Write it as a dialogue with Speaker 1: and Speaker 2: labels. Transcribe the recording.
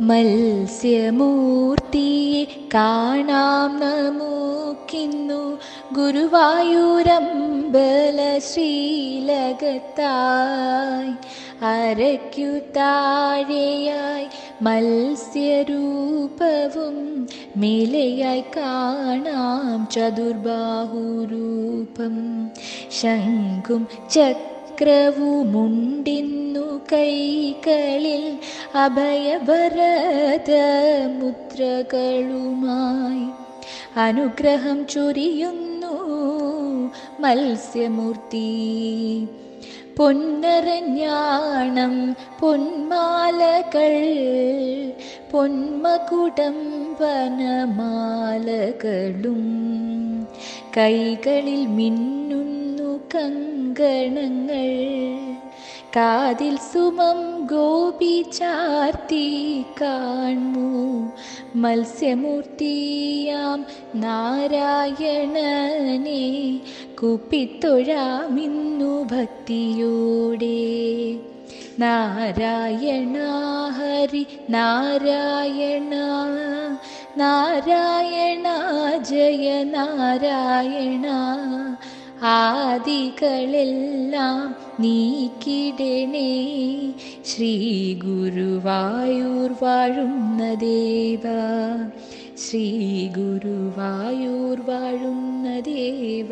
Speaker 1: മത്സ്യമൂർത്തിയെ കാണാം നമുക്കിന്നു. ഗുരുവായൂരമ്പല ശ്രീലകത്തായി അരയ്ക്കു താഴെയായി മത്സ്യരൂപവും മേലെയായി കാണാം ചതുർബാഹുരൂപം. ശംഖും ചക്രവുമുണ്ടിന്നു കൈകളിൽ അഭയഭരത മുദ്രകളുമായി അനുഗ്രഹം ചൊരിയുന്നു മത്സ്യമൂർത്തി. പൊന്നരഞ്ഞാണം പൊന്മാലകൾ പൊന്മകുടം വനമാലകളും. കൈകളിൽ മിന്നുന്നു കങ്കണങ്ങൾ. കാതിൽ സുമം ഗോപി ചാർത്തി കാൺമു മത്സ്യമൂർത്തിയാം നാരായണനെ. കുപ്പിത്തൊഴാമിന്നു ഭക്തിയോടെ. നാരായണ ഹരി നാരായണ നാരായണ ജയ നാരായണ. ആദികളെല്ലാം നീക്കിടണേ. ശ്രീ ഗുരുവായൂർ വാഴുന്ന ദേവ. ശ്രീ ഗുരുവായൂർ വാഴുന്ന ദേവ.